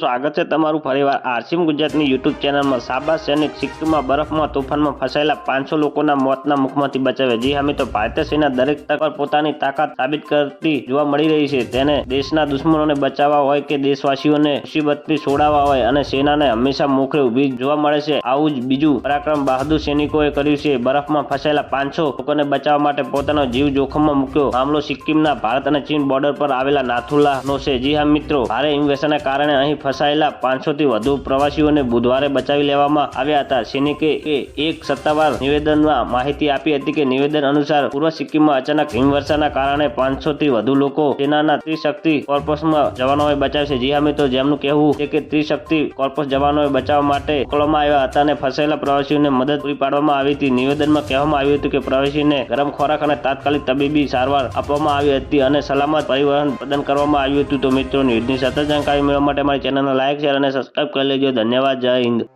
સ્વાગત છે તમારું ફરીવાર આરસીમ ગુજરાતની યુટ્યુબ ચેનલમાં. સાબા સૈનિક સિક્કિમમાં બરફમાં તોફાનમાં ફસાયેલા પાંચસો લોકોના મોતના મુખમાંથી બચાવ્યા. જી હા મિત્રો, ભારતીય સેના દરેક તક પર પોતાની તાકાત સાબિત કરતી જોવા મળી રહી છે. તેને દેશના દુશ્મનોને બચાવવા હોય કે દેશવાસીઓને મુસીબતથી છોડાવવા હોય અને સેનાને હંમેશા મોખરે ઊભી જોવા મળે છે, આવું જ બીજું પરાક્રમ બહાદુર સૈનિકોએ કર્યું છે. બરફમાં ફસાયેલા પાંચસો લોકોને બચાવવા માટે પોતાનો જીવ જોખમમાં મૂક્યો. મામલો સિક્કિમના ભારત અને ચીન બોર્ડર પર આવેલા નાથુલા નો છે. જી હા મિત્રો, ભારે હિમવર્ષાના કારણે અહીં ફસાયેલા પાંચસોથી વધુ પ્રવાસીઓને બુધવારે બચાવી લેવામાં આવ્યા હતા. સૈનિકે એક સત્તાવાર નિવેદનમાં માહિતી આપી હતી કે નિવેદન અનુસાર પૂર્વ સિક્કિમમાં અચાનક હિમવર્ષાના કારણે પાંચસોથી વધુ લોકો સેનાના ત્રિશક્તિ કોર્પસમાં જવાનોએ બચાવ્યા છે. જી હા, મિત્રો, જેમનું કહેવું છે કે ત્રિશક્તિ કોર્પસ જવાનોએ બચાવવા માટે મોકલવામાં આવ્યા હતા અને ફસાયેલા પ્રવાસીઓને મદદ પૂરી પાડવામાં આવી હતી. નિવેદનમાં કહેવામાં આવ્યું હતું કે પ્રવાસીને ગરમ ખોરાક અને તાત્કાલિક તબીબી સારવાર આપવામાં આવી હતી અને સલામત પરિવહન પ્રદાન કરવામાં આવ્યું હતું. તો મિત્રો, ન્યૂઝની સતત જાણકારી મેળવવા માટે મારી ચેનલને લાઇક શેર અને સબસ્ક્રાઇબ કરી લેજો. ધન્યવાદ. જય હિન્દ.